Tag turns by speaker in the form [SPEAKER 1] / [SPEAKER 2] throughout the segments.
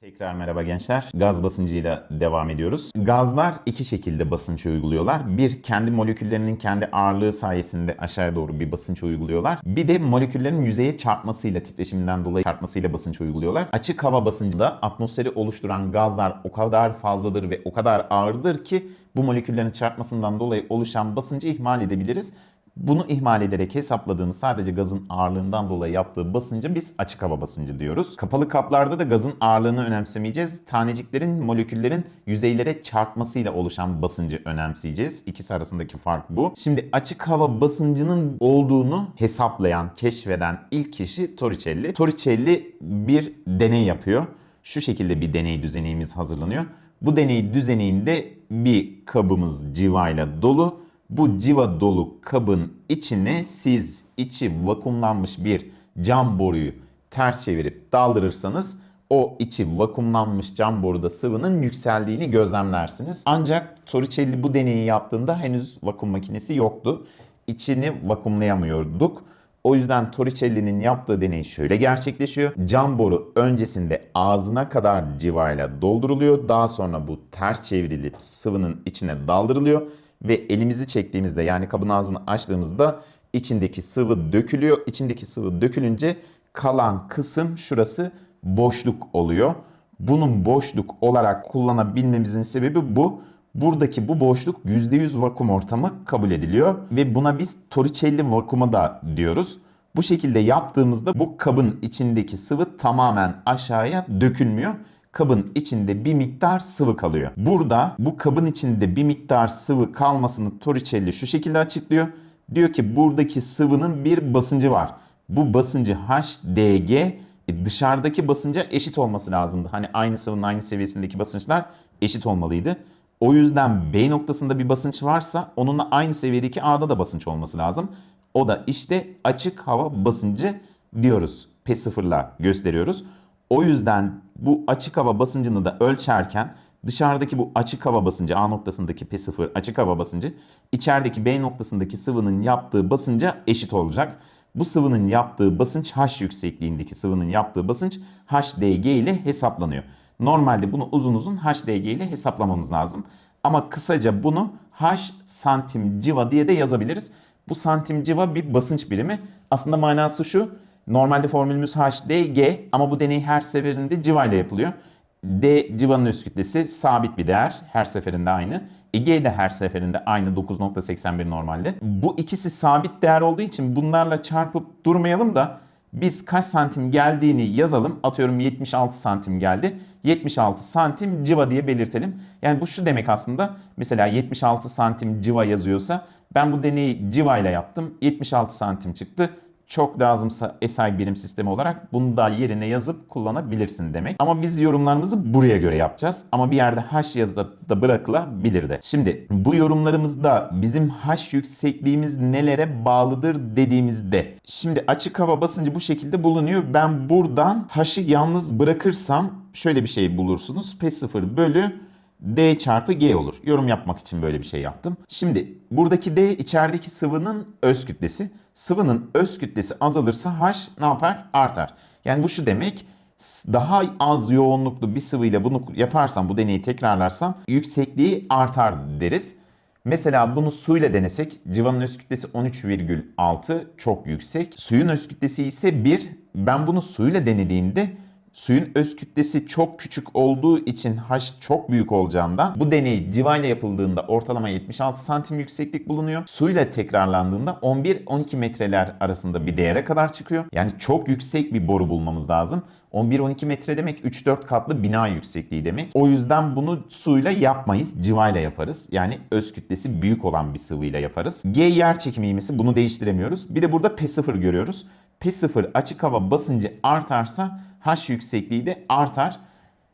[SPEAKER 1] Tekrar merhaba gençler. Gaz basıncıyla devam ediyoruz. Gazlar iki şekilde basınç uyguluyorlar. Bir, kendi moleküllerinin kendi ağırlığı sayesinde aşağıya doğru bir basınç uyguluyorlar. Bir de moleküllerin yüzeye çarpmasıyla, titreşiminden dolayı çarpmasıyla basınç uyguluyorlar. Açık hava basıncında atmosferi oluşturan gazlar o kadar fazladır ve o kadar ağırdır ki bu moleküllerin çarpmasından dolayı oluşan basıncı ihmal edebiliriz. Bunu ihmal ederek hesapladığımız sadece gazın ağırlığından dolayı yaptığı basıncı biz açık hava basıncı diyoruz. Kapalı kaplarda da gazın ağırlığını önemsemeyeceğiz. Taneciklerin, moleküllerin yüzeylere çarpmasıyla oluşan basıncı önemseyeceğiz. İkisi arasındaki fark bu. Şimdi açık hava basıncının olduğunu hesaplayan, keşfeden ilk kişi Torricelli. Torricelli bir deney yapıyor. Şu şekilde bir deney düzenimiz hazırlanıyor. Bu deney düzeninde bir kabımız civayla dolu. Bu civa dolu kabın içine siz içi vakumlanmış bir cam boruyu ters çevirip daldırırsanız o içi vakumlanmış cam boruda sıvının yükseldiğini gözlemlersiniz. Ancak Torricelli bu deneyi yaptığında henüz vakum makinesi yoktu. İçini vakumlayamıyorduk. O yüzden Torricelli'nin yaptığı deney şöyle gerçekleşiyor. Cam boru öncesinde ağzına kadar civayla dolduruluyor. Daha sonra bu ters çevrilip sıvının içine daldırılıyor ve elimizi çektiğimizde yani kabın ağzını açtığımızda içindeki sıvı dökülüyor. İçindeki sıvı dökülünce kalan kısım şurası boşluk oluyor. Bunun boşluk olarak kullanabilmemizin sebebi bu. Buradaki bu boşluk %100 vakum ortamı kabul ediliyor ve buna biz Torricelli vakumu da diyoruz. Bu şekilde yaptığımızda bu kabın içindeki sıvı tamamen aşağıya dökülmüyor kabın içinde bir miktar sıvı kalıyor. Burada bu kabın içinde bir miktar sıvı kalmasını Torricelli şu şekilde açıklıyor. Diyor ki buradaki sıvının bir basıncı var. Bu basıncı HDG e, dışarıdaki basınca eşit olması lazımdı. Hani aynı sıvının aynı seviyesindeki basınçlar eşit olmalıydı. O yüzden B noktasında bir basınç varsa onunla aynı seviyedeki A'da da basınç olması lazım. O da işte açık hava basıncı diyoruz. P0'la gösteriyoruz. O yüzden bu açık hava basıncını da ölçerken dışarıdaki bu açık hava basıncı A noktasındaki P0 açık hava basıncı içerideki B noktasındaki sıvının yaptığı basınca eşit olacak. Bu sıvının yaptığı basınç H yüksekliğindeki sıvının yaptığı basınç HDG ile hesaplanıyor. Normalde bunu uzun uzun HDG ile hesaplamamız lazım. Ama kısaca bunu H santim civa diye de yazabiliriz. Bu santim civa bir basınç birimi. Aslında manası şu. Normalde formülümüz HDG ama bu deney her seferinde civa ile yapılıyor. D civanın öz kütlesi sabit bir değer. Her seferinde aynı. E, G de her seferinde aynı 9.81 normalde. Bu ikisi sabit değer olduğu için bunlarla çarpıp durmayalım da biz kaç santim geldiğini yazalım. Atıyorum 76 santim geldi. 76 santim civa diye belirtelim. Yani bu şu demek aslında. Mesela 76 santim civa yazıyorsa ben bu deneyi civa ile yaptım. 76 santim çıktı çok lazımsa SI birim sistemi olarak bunu da yerine yazıp kullanabilirsin demek. Ama biz yorumlarımızı buraya göre yapacağız. Ama bir yerde H yazıp da bırakılabilir de. Şimdi bu yorumlarımızda bizim H yüksekliğimiz nelere bağlıdır dediğimizde. Şimdi açık hava basıncı bu şekilde bulunuyor. Ben buradan H'ı yalnız bırakırsam şöyle bir şey bulursunuz. P0 bölü D çarpı G olur. Yorum yapmak için böyle bir şey yaptım. Şimdi buradaki D içerideki sıvının öz kütlesi. Sıvının öz kütlesi azalırsa H ne yapar? Artar. Yani bu şu demek daha az yoğunluklu bir sıvıyla bunu yaparsam, bu deneyi tekrarlarsam yüksekliği artar deriz. Mesela bunu suyla denesek civanın öz kütlesi 13,6 çok yüksek. Suyun öz kütlesi ise 1. Ben bunu suyla denediğimde Suyun öz kütlesi çok küçük olduğu için H çok büyük olacağından bu deney civa ile yapıldığında ortalama 76 santim yükseklik bulunuyor. Suyla tekrarlandığında 11-12 metreler arasında bir değere kadar çıkıyor. Yani çok yüksek bir boru bulmamız lazım. 11-12 metre demek 3-4 katlı bina yüksekliği demek. O yüzden bunu suyla yapmayız, civayla yaparız. Yani öz kütlesi büyük olan bir sıvıyla yaparız. G yer çekimi ivmesi bunu değiştiremiyoruz. Bir de burada P0 görüyoruz. P0 açık hava basıncı artarsa H yüksekliği de artar.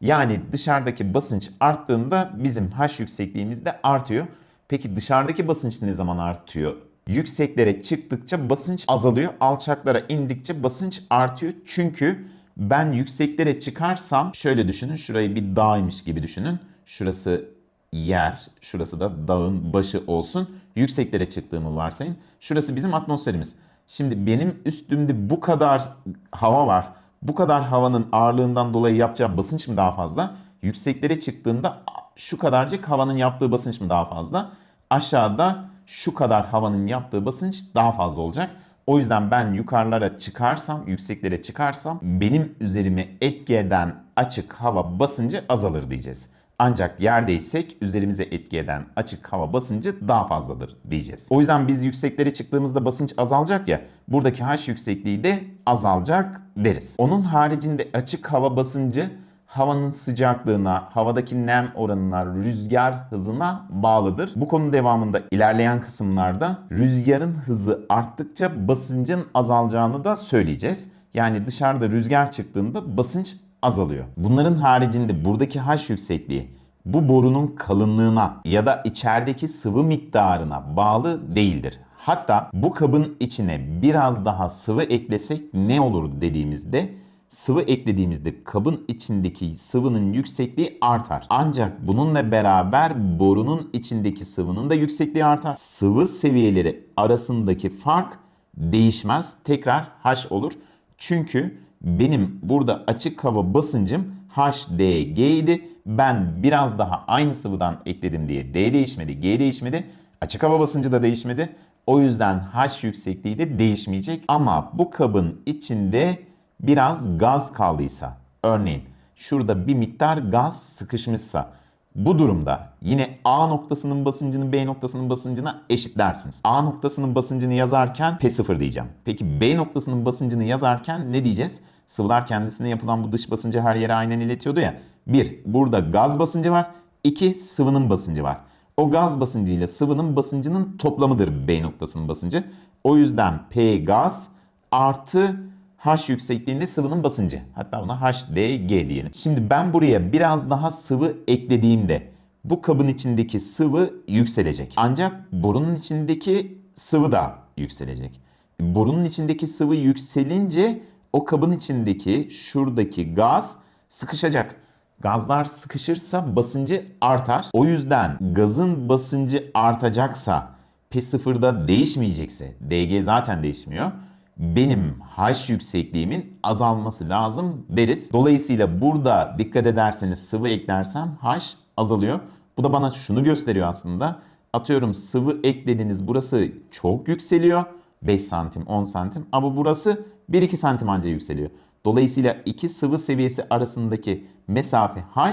[SPEAKER 1] Yani dışarıdaki basınç arttığında bizim H yüksekliğimiz de artıyor. Peki dışarıdaki basınç ne zaman artıyor? Yükseklere çıktıkça basınç azalıyor. Alçaklara indikçe basınç artıyor. Çünkü ben yükseklere çıkarsam şöyle düşünün. Şurayı bir dağymış gibi düşünün. Şurası yer, şurası da dağın başı olsun. Yükseklere çıktığımı varsayın. Şurası bizim atmosferimiz. Şimdi benim üstümde bu kadar hava var. Bu kadar havanın ağırlığından dolayı yapacağı basınç mı daha fazla? Yükseklere çıktığında şu kadarcık havanın yaptığı basınç mı daha fazla? Aşağıda şu kadar havanın yaptığı basınç daha fazla olacak. O yüzden ben yukarılara çıkarsam, yükseklere çıkarsam benim üzerime etki eden açık hava basıncı azalır diyeceğiz. Ancak yerdeysek üzerimize etki eden açık hava basıncı daha fazladır diyeceğiz. O yüzden biz yükseklere çıktığımızda basınç azalacak ya buradaki H yüksekliği de azalacak deriz. Onun haricinde açık hava basıncı havanın sıcaklığına, havadaki nem oranına, rüzgar hızına bağlıdır. Bu konu devamında ilerleyen kısımlarda rüzgarın hızı arttıkça basıncın azalacağını da söyleyeceğiz. Yani dışarıda rüzgar çıktığında basınç azalıyor. Bunların haricinde buradaki H yüksekliği bu borunun kalınlığına ya da içerideki sıvı miktarına bağlı değildir. Hatta bu kabın içine biraz daha sıvı eklesek ne olur dediğimizde sıvı eklediğimizde kabın içindeki sıvının yüksekliği artar. Ancak bununla beraber borunun içindeki sıvının da yüksekliği artar. Sıvı seviyeleri arasındaki fark değişmez. Tekrar H olur. Çünkü benim burada açık hava basıncım HDG idi. Ben biraz daha aynı sıvıdan ekledim diye D değişmedi, G değişmedi. Açık hava basıncı da değişmedi. O yüzden H yüksekliği de değişmeyecek. Ama bu kabın içinde biraz gaz kaldıysa, örneğin şurada bir miktar gaz sıkışmışsa bu durumda yine A noktasının basıncını B noktasının basıncına eşitlersiniz. A noktasının basıncını yazarken P0 diyeceğim. Peki B noktasının basıncını yazarken ne diyeceğiz? Sıvılar kendisine yapılan bu dış basıncı her yere aynen iletiyordu ya. Bir, burada gaz basıncı var. İki, sıvının basıncı var. O gaz basıncı ile sıvının basıncının toplamıdır B noktasının basıncı. O yüzden P gaz artı H yüksekliğinde sıvının basıncı. Hatta buna HDG diyelim. Şimdi ben buraya biraz daha sıvı eklediğimde bu kabın içindeki sıvı yükselecek. Ancak borunun içindeki sıvı da yükselecek. Borunun içindeki sıvı yükselince o kabın içindeki şuradaki gaz sıkışacak. Gazlar sıkışırsa basıncı artar. O yüzden gazın basıncı artacaksa P0'da değişmeyecekse DG zaten değişmiyor benim H yüksekliğimin azalması lazım deriz. Dolayısıyla burada dikkat ederseniz sıvı eklersem H azalıyor. Bu da bana şunu gösteriyor aslında. Atıyorum sıvı eklediniz burası çok yükseliyor. 5 santim 10 santim ama burası 1-2 santim anca yükseliyor. Dolayısıyla iki sıvı seviyesi arasındaki mesafe H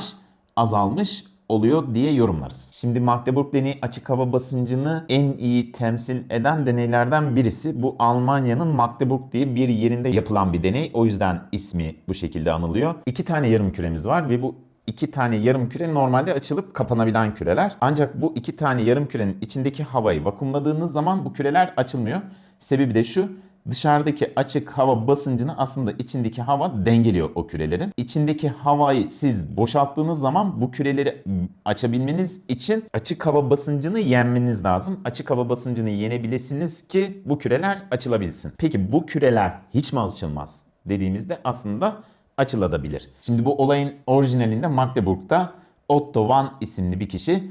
[SPEAKER 1] azalmış oluyor diye yorumlarız. Şimdi Magdeburg deneyi açık hava basıncını en iyi temsil eden deneylerden birisi. Bu Almanya'nın Magdeburg diye bir yerinde yapılan bir deney. O yüzden ismi bu şekilde anılıyor. İki tane yarım küremiz var ve bu iki tane yarım küre normalde açılıp kapanabilen küreler. Ancak bu iki tane yarım kürenin içindeki havayı vakumladığınız zaman bu küreler açılmıyor. Sebebi de şu dışarıdaki açık hava basıncını aslında içindeki hava dengeliyor o kürelerin. İçindeki havayı siz boşalttığınız zaman bu küreleri açabilmeniz için açık hava basıncını yenmeniz lazım. Açık hava basıncını yenebilirsiniz ki bu küreler açılabilsin. Peki bu küreler hiç mi açılmaz dediğimizde aslında açılabilir. Şimdi bu olayın orijinalinde Magdeburg'da Otto Van isimli bir kişi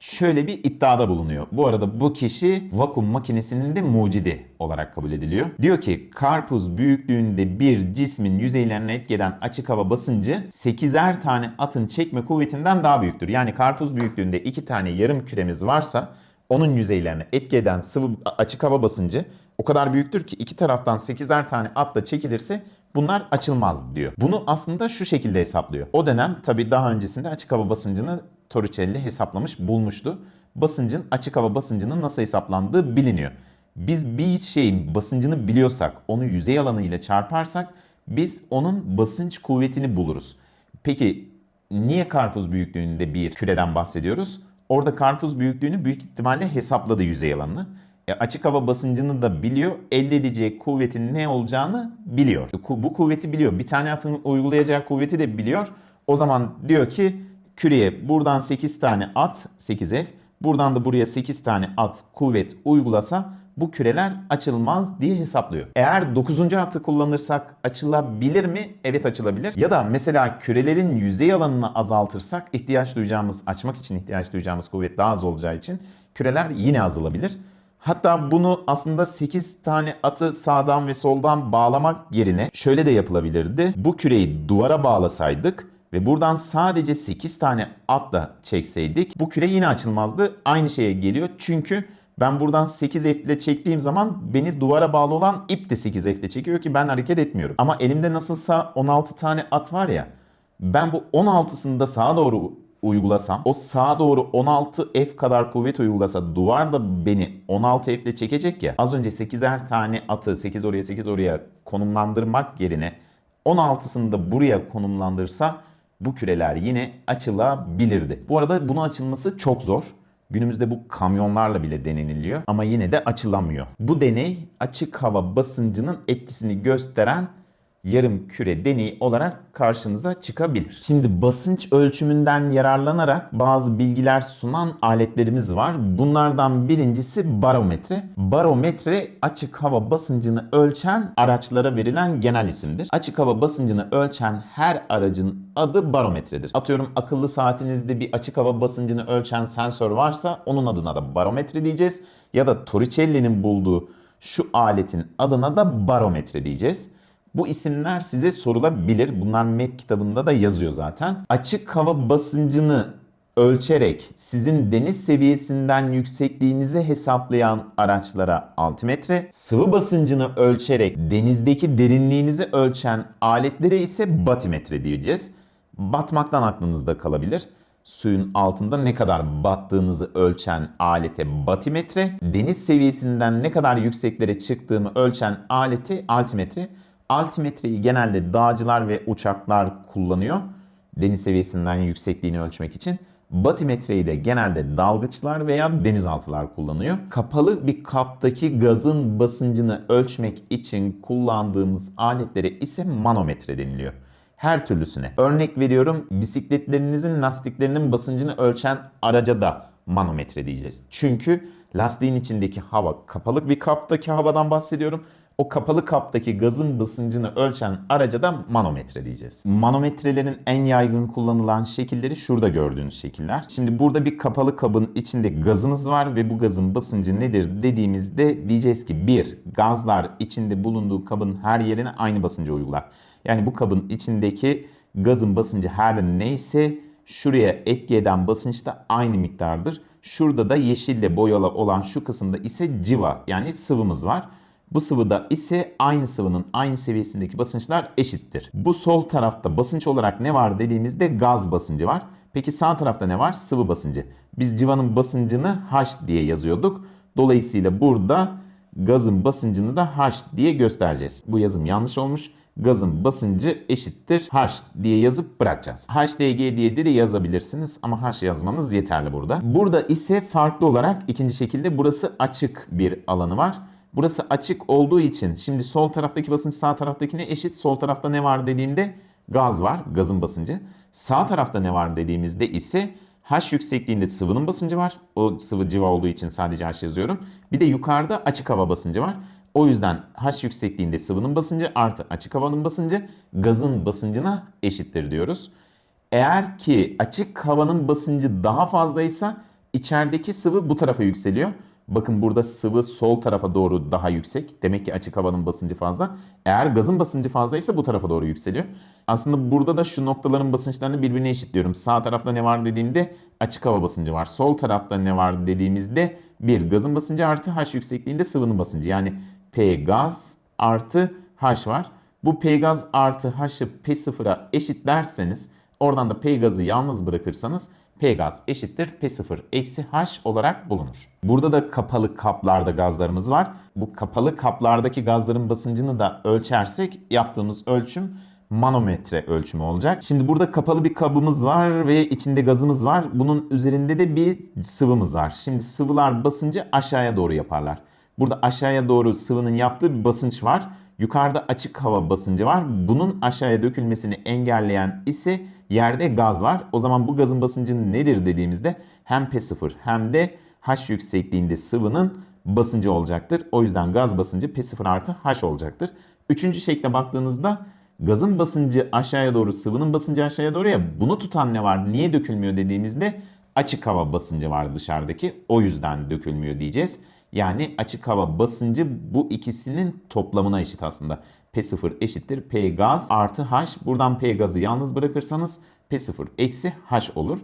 [SPEAKER 1] şöyle bir iddiada bulunuyor. Bu arada bu kişi vakum makinesinin de mucidi olarak kabul ediliyor. Diyor ki karpuz büyüklüğünde bir cismin yüzeylerine etkeden açık hava basıncı 8'er tane atın çekme kuvvetinden daha büyüktür. Yani karpuz büyüklüğünde 2 tane yarım küremiz varsa onun yüzeylerine etki eden sıvı açık hava basıncı o kadar büyüktür ki iki taraftan 8'er tane atla çekilirse bunlar açılmaz diyor. Bunu aslında şu şekilde hesaplıyor. O dönem tabii daha öncesinde açık hava basıncını Torricelli hesaplamış, bulmuştu. Basıncın, açık hava basıncının nasıl hesaplandığı biliniyor. Biz bir şeyin basıncını biliyorsak, onu yüzey alanı ile çarparsak biz onun basınç kuvvetini buluruz. Peki niye karpuz büyüklüğünde bir küreden bahsediyoruz? Orada karpuz büyüklüğünü büyük ihtimalle hesapladı yüzey alanını. E, açık hava basıncını da biliyor. Elde edeceği kuvvetin ne olacağını biliyor. Bu kuvveti biliyor. Bir tane atın uygulayacağı kuvveti de biliyor. O zaman diyor ki küreye buradan 8 tane at 8F buradan da buraya 8 tane at kuvvet uygulasa bu küreler açılmaz diye hesaplıyor. Eğer 9. atı kullanırsak açılabilir mi? Evet açılabilir. Ya da mesela kürelerin yüzey alanını azaltırsak ihtiyaç duyacağımız, açmak için ihtiyaç duyacağımız kuvvet daha az olacağı için küreler yine azalabilir. Hatta bunu aslında 8 tane atı sağdan ve soldan bağlamak yerine şöyle de yapılabilirdi. Bu küreyi duvara bağlasaydık ve buradan sadece 8 tane atla çekseydik bu küre yine açılmazdı. Aynı şeye geliyor. Çünkü ben buradan 8 F ile çektiğim zaman beni duvara bağlı olan ip de 8 F ile çekiyor ki ben hareket etmiyorum. Ama elimde nasılsa 16 tane at var ya ben bu 16'sını da sağa doğru uygulasam o sağa doğru 16 F kadar kuvvet uygulasa duvar da beni 16 F ile çekecek ya. Az önce 8'er tane atı 8 oraya 8 oraya konumlandırmak yerine 16'sını da buraya konumlandırsa bu küreler yine açılabilirdi. Bu arada bunun açılması çok zor. Günümüzde bu kamyonlarla bile deneniliyor ama yine de açılamıyor. Bu deney açık hava basıncının etkisini gösteren yarım küre deneyi olarak karşınıza çıkabilir. Şimdi basınç ölçümünden yararlanarak bazı bilgiler sunan aletlerimiz var. Bunlardan birincisi barometre. Barometre açık hava basıncını ölçen araçlara verilen genel isimdir. Açık hava basıncını ölçen her aracın adı barometredir. Atıyorum akıllı saatinizde bir açık hava basıncını ölçen sensör varsa onun adına da barometre diyeceğiz. Ya da Torricelli'nin bulduğu şu aletin adına da barometre diyeceğiz. Bu isimler size sorulabilir. Bunlar MEP kitabında da yazıyor zaten. Açık hava basıncını ölçerek sizin deniz seviyesinden yüksekliğinizi hesaplayan araçlara altimetre, sıvı basıncını ölçerek denizdeki derinliğinizi ölçen aletlere ise batimetre diyeceğiz. Batmaktan aklınızda kalabilir suyun altında ne kadar battığınızı ölçen alete batimetre, deniz seviyesinden ne kadar yükseklere çıktığımı ölçen aleti altimetre. Altimetreyi genelde dağcılar ve uçaklar kullanıyor. Deniz seviyesinden yüksekliğini ölçmek için. Batimetreyi de genelde dalgıçlar veya denizaltılar kullanıyor. Kapalı bir kaptaki gazın basıncını ölçmek için kullandığımız aletlere ise manometre deniliyor. Her türlüsüne. Örnek veriyorum bisikletlerinizin lastiklerinin basıncını ölçen araca da manometre diyeceğiz. Çünkü lastiğin içindeki hava kapalı bir kaptaki havadan bahsediyorum o kapalı kaptaki gazın basıncını ölçen araca da manometre diyeceğiz. Manometrelerin en yaygın kullanılan şekilleri şurada gördüğünüz şekiller. Şimdi burada bir kapalı kabın içinde gazınız var ve bu gazın basıncı nedir dediğimizde diyeceğiz ki bir gazlar içinde bulunduğu kabın her yerine aynı basıncı uygular. Yani bu kabın içindeki gazın basıncı her neyse şuraya etki eden basınç da aynı miktardır. Şurada da yeşille boyalı olan şu kısımda ise civa yani sıvımız var. Bu sıvıda ise aynı sıvının aynı seviyesindeki basınçlar eşittir. Bu sol tarafta basınç olarak ne var dediğimizde gaz basıncı var. Peki sağ tarafta ne var? Sıvı basıncı. Biz civanın basıncını H diye yazıyorduk. Dolayısıyla burada gazın basıncını da H diye göstereceğiz. Bu yazım yanlış olmuş. Gazın basıncı eşittir H diye yazıp bırakacağız. HDG diye de, yazabilirsiniz ama H yazmanız yeterli burada. Burada ise farklı olarak ikinci şekilde burası açık bir alanı var. Burası açık olduğu için şimdi sol taraftaki basınç sağ taraftakine eşit. Sol tarafta ne var dediğimde gaz var, gazın basıncı. Sağ tarafta ne var dediğimizde ise H yüksekliğinde sıvının basıncı var. O sıvı civa olduğu için sadece H yazıyorum. Bir de yukarıda açık hava basıncı var. O yüzden H yüksekliğinde sıvının basıncı artı açık havanın basıncı gazın basıncına eşittir diyoruz. Eğer ki açık havanın basıncı daha fazlaysa içerideki sıvı bu tarafa yükseliyor. Bakın burada sıvı sol tarafa doğru daha yüksek. Demek ki açık havanın basıncı fazla. Eğer gazın basıncı fazlaysa bu tarafa doğru yükseliyor. Aslında burada da şu noktaların basınçlarını birbirine eşitliyorum. Sağ tarafta ne var dediğimde açık hava basıncı var. Sol tarafta ne var dediğimizde bir gazın basıncı artı H yüksekliğinde sıvının basıncı. Yani P gaz artı H var. Bu P gaz artı H'ı P0'a eşitlerseniz oradan da P gazı yalnız bırakırsanız P gaz eşittir P0 eksi H olarak bulunur. Burada da kapalı kaplarda gazlarımız var. Bu kapalı kaplardaki gazların basıncını da ölçersek yaptığımız ölçüm manometre ölçümü olacak. Şimdi burada kapalı bir kabımız var ve içinde gazımız var. Bunun üzerinde de bir sıvımız var. Şimdi sıvılar basıncı aşağıya doğru yaparlar. Burada aşağıya doğru sıvının yaptığı bir basınç var. Yukarıda açık hava basıncı var. Bunun aşağıya dökülmesini engelleyen ise yerde gaz var. O zaman bu gazın basıncı nedir dediğimizde hem P0 hem de H yüksekliğinde sıvının basıncı olacaktır. O yüzden gaz basıncı P0 artı H olacaktır. Üçüncü şekle baktığınızda gazın basıncı aşağıya doğru sıvının basıncı aşağıya doğru ya bunu tutan ne var niye dökülmüyor dediğimizde açık hava basıncı var dışarıdaki o yüzden dökülmüyor diyeceğiz. Yani açık hava basıncı bu ikisinin toplamına eşit aslında. P0 eşittir P gaz artı H. Buradan P gazı yalnız bırakırsanız P0 eksi H olur.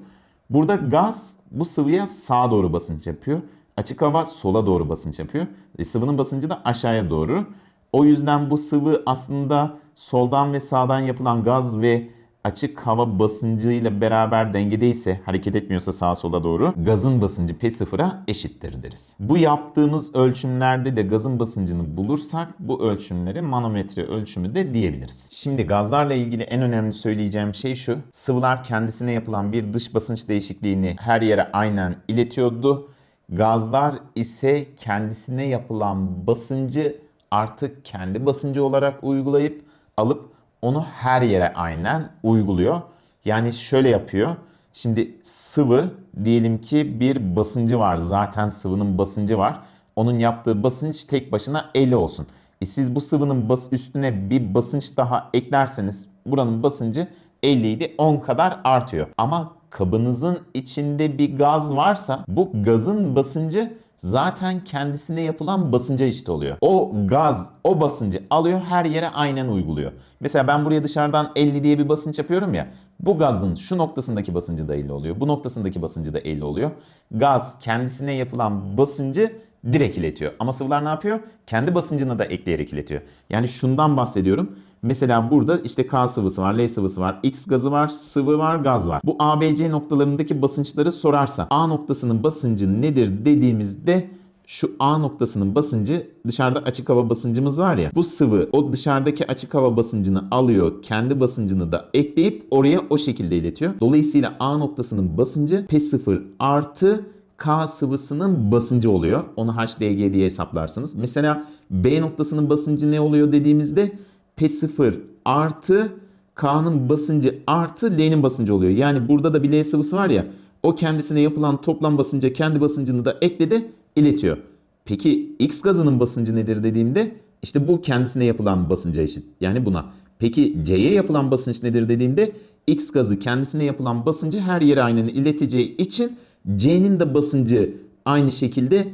[SPEAKER 1] Burada gaz bu sıvıya sağa doğru basınç yapıyor. Açık hava sola doğru basınç yapıyor. E, sıvının basıncı da aşağıya doğru. O yüzden bu sıvı aslında soldan ve sağdan yapılan gaz ve açık hava basıncıyla beraber dengedeyse, hareket etmiyorsa sağa sola doğru gazın basıncı P0'a eşittir deriz. Bu yaptığımız ölçümlerde de gazın basıncını bulursak bu ölçümlere manometre ölçümü de diyebiliriz. Şimdi gazlarla ilgili en önemli söyleyeceğim şey şu. Sıvılar kendisine yapılan bir dış basınç değişikliğini her yere aynen iletiyordu. Gazlar ise kendisine yapılan basıncı artık kendi basıncı olarak uygulayıp alıp onu her yere aynen uyguluyor. Yani şöyle yapıyor. Şimdi sıvı diyelim ki bir basıncı var. Zaten sıvının basıncı var. Onun yaptığı basınç tek başına 50 olsun. E siz bu sıvının bas üstüne bir basınç daha eklerseniz buranın basıncı 50 idi 10 kadar artıyor. Ama kabınızın içinde bir gaz varsa bu gazın basıncı zaten kendisine yapılan basınca eşit oluyor. O gaz o basıncı alıyor her yere aynen uyguluyor. Mesela ben buraya dışarıdan 50 diye bir basınç yapıyorum ya. Bu gazın şu noktasındaki basıncı da 50 oluyor. Bu noktasındaki basıncı da 50 oluyor. Gaz kendisine yapılan basıncı direkt iletiyor. Ama sıvılar ne yapıyor? Kendi basıncını da ekleyerek iletiyor. Yani şundan bahsediyorum. Mesela burada işte K sıvısı var, L sıvısı var, X gazı var, sıvı var, gaz var. Bu ABC noktalarındaki basınçları sorarsa A noktasının basıncı nedir dediğimizde şu A noktasının basıncı dışarıda açık hava basıncımız var ya. Bu sıvı o dışarıdaki açık hava basıncını alıyor. Kendi basıncını da ekleyip oraya o şekilde iletiyor. Dolayısıyla A noktasının basıncı P0 artı K sıvısının basıncı oluyor. Onu HDG diye hesaplarsınız. Mesela B noktasının basıncı ne oluyor dediğimizde P0 artı K'nın basıncı artı L'nin basıncı oluyor. Yani burada da bir L sıvısı var ya o kendisine yapılan toplam basınca kendi basıncını da ekledi iletiyor. Peki X gazının basıncı nedir dediğimde işte bu kendisine yapılan basınca eşit. Yani buna. Peki C'ye yapılan basınç nedir dediğimde X gazı kendisine yapılan basıncı her yere aynen ileteceği için C'nin de basıncı aynı şekilde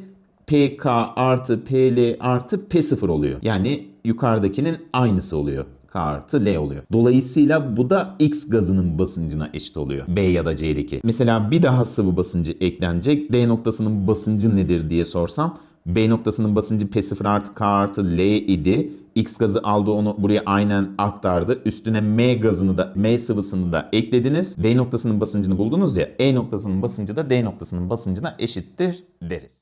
[SPEAKER 1] PK artı PL artı P0 oluyor. Yani yukarıdakinin aynısı oluyor. K artı L oluyor. Dolayısıyla bu da X gazının basıncına eşit oluyor. B ya da C'deki. Mesela bir daha sıvı basıncı eklenecek. D noktasının basıncı nedir diye sorsam B noktasının basıncı P0 artı K artı L idi. X gazı aldı onu buraya aynen aktardı. Üstüne M gazını da M sıvısını da eklediniz. D noktasının basıncını buldunuz ya. E noktasının basıncı da D noktasının basıncına eşittir deriz.